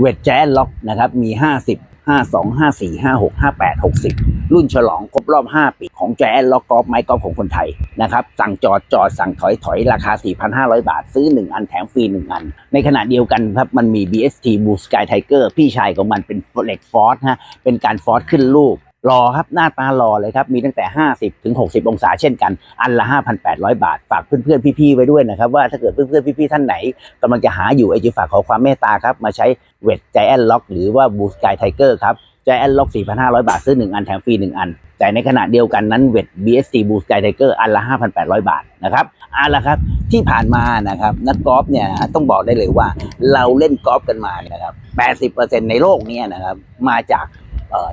เวทแจ๊สล็อกนะครับมี 50 52 54 56 58 60 รุ่นฉลองครบรอบ 5 ปีของแจ๊สล็อกกอล์ฟไม้กอล์ฟของคนไทยนะครับสั่งจอดจอดสั่งถอยถอยราคา 4,500 บาท ซื้อ 1 อันแถมฟรี 1 อัน ในขณะเดียวกันครับมันมี BST Blue Sky Tiger พี่ชายของมันเป็นเหล็กฟอสฮะเป็นการฟอสขึ้นลูก รอครับหน้าตารอเลยครับ มีตั้งแต่ 50ถึง60 องศาเช่นกัน อันละ 5,800 บาท ฝากเพื่อนๆ พี่ๆ ไว้ด้วยนะครับ ว่าถ้าเกิดเพื่อนๆ พี่ๆ ท่านไหนกำลังจะหาอยู่ไอจิฝากขอความเมตตาครับ มาใช้เวทใจแอนล็อกหรือว่าบูสกายไทเกอร์ครับใจแอนล็อก 4,500 บาท ซื้อ 1 อัน แถมฟรี 1 อัน แต่ในขณะเดียวกันนั้นเวท BSC b o o Sky Tiger อันละ 5,800 บาท นะครับเอาละครับ ที่ผ่านมานะครับ นักกอล์ฟเนี่ยต้องบอกได้เลยว่า เราเล่นกอล์ฟกันมานะครับ 80%ในโลกนี้นะครับ มาจาก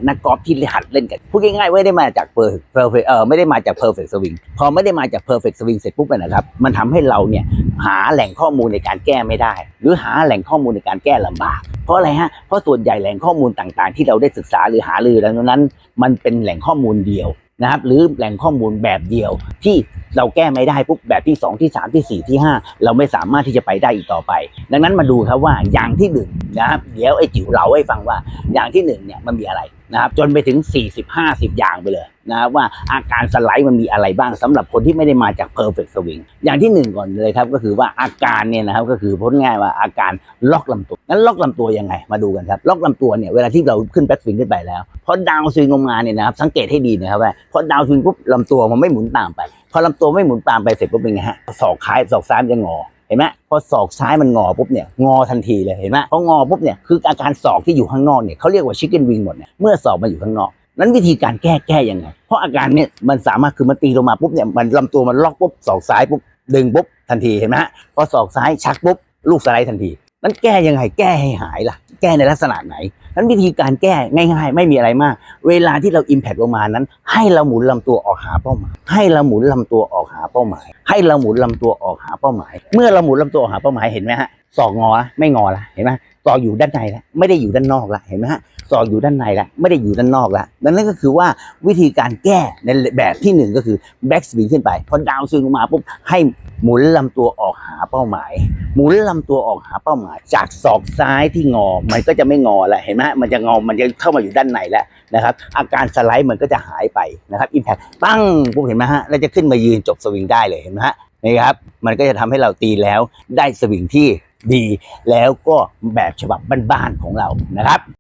นักกอล์ฟที่หัดเล่นกัน พูดง่ายๆไม่ได้มาจากเพอร์เพอร์เออไม่ได้มาจากเพอร์เฟกสวิงพอไม่ได้มาจากเพอร์เฟกสวิงเสร็จปุ๊บเนี่ยนะครับ มันทำให้เราเนี่ยหาแหล่งข้อมูลในการแก้ไม่ได้ หรือหาแหล่งข้อมูลในการแก้ลำบาก เพราะอะไรฮะเพราะส่วนใหญ่แหล่งข้อมูลต่างๆ ที่เราได้ศึกษาหรือหาลือแล้วนั้น มันเป็นแหล่งข้อมูลเดียวนะครับหรือแหล่งข้อมูลแบบเดียวที่ เราแก้ไม่ได้ปุ๊บแบบที่ 2 ที่ 3 ที่ 4 ที่ 5 เราไม่สามารถที่จะไปได้อีกต่อไป ดังนั้นมาดูครับว่าอย่างที่หนึ่งนะครับเดี๋ยวไอ้จิ๋วเราให้ฟังว่าอย่างที่หนึ่งเนี่ยมันมีอะไรนะครับจนไปถึง 40 50 อย่างไปเลยนะครับว่าอาการสไลด์มันมีอะไรบ้างสำหรับคนที่ไม่ได้มาจาก perfect swing อย่างที่หนึ่งก่อนเลยครับก็คือว่าอาการเนี่ยนะครับก็คือพูดง่ายว่าอาการล็อกลำตัวงั้นล็อกลำตัวยังไงมาดูกันครับล็อกลำตัวเนี่ยเวลาที่เราขึ้นแบ็กสวิงขึ้นไปแล้วพอดาวสวิงลงมาเนี่ยนะครับสังเกตให้ดีนะครับว่าพอดาวสวิงปุ๊บลำตัวมันไม่หมุนตามไป พอลำตัวไม่หมุนตามไปเสร็จปุ๊บเป็นไงฮะศอกซ้ายศอกซ้ายมันจะงอเห็นไหมพอศอกซ้ายมันงอปุ๊บเนี่ยงอทันทีเลยเห็นไหมพองอปุ๊บเนี่ยคืออาการศอกที่อยู่ข้างนอกเนี่ยเขาเรียกว่าชิคเก้นวิงหมดเนี่ยเมื่อศอกมาอยู่ข้างนอก นั้นวิธีการแก้แก้ยังไง เพราะอาการเนี่ยมันสามารถคือมันตีลงมาปุ๊บเนี่ยมันลำตัวมันล็อกปุ๊บศอกซ้ายปุ๊บดึงปุ๊บทันทีเห็นไหมฮะพอศอกซ้ายชักปุ๊บลูกสไลด์ทันที นั้นแก้ยังไงแก้ให้หายล่ะ แก้ในลักษณะไหน นั้นวิธีการแก้ง่าย ๆ ไม่มีอะไรมาก เวลาที่เราอิมแพ t ลงมานั้น ให้เราหมุนลำตัวออกหาเป้าหมาย ให้เราหมุนลำตัวออกหาเป้าหมาย ให้เราหมุนลำตัวออกหาเป้าหมาย เมื่อเราหมุนลำตัวออกหาเป้าหมายเห็นไหมฮะศอกงอละไม่งอละเห็นไหมศอกอยู่ด้านในแล้วไม่ได้อยู่ด้านนอกละเห็นไหมฮะศอกอยู่ด้านในแล้วไม่ได้อยู่ด้านนอกละนั้นก็คือว่าวิธีการแก้ในแบบที่หนึ่งก็คือแบ็กสวิงขึ้นไปพอดาวสวิงลงมาปุ๊บให้ หมุนลำตัวออกหาเป้าหมาย หมุนลำตัวออกหาเป้าหมาย จากศอกซ้ายที่งอ มันก็จะไม่งอแล้วเห็นไหมมันจะงอ มันจะเข้ามาอยู่ด้านในแล้วนะครับ อาการสไลด์มันก็จะหายไปนะครับอิมแพคตั้งปุ๊บเห็นไหมฮะแล้วจะขึ้นมายืนจบสวิงได้เลยเห็นไหมฮะนี่ครับ มันก็จะทำให้เราตีแล้วได้สวิงที่ดี แล้วก็แบบฉบับบ้านๆของเรานะครับ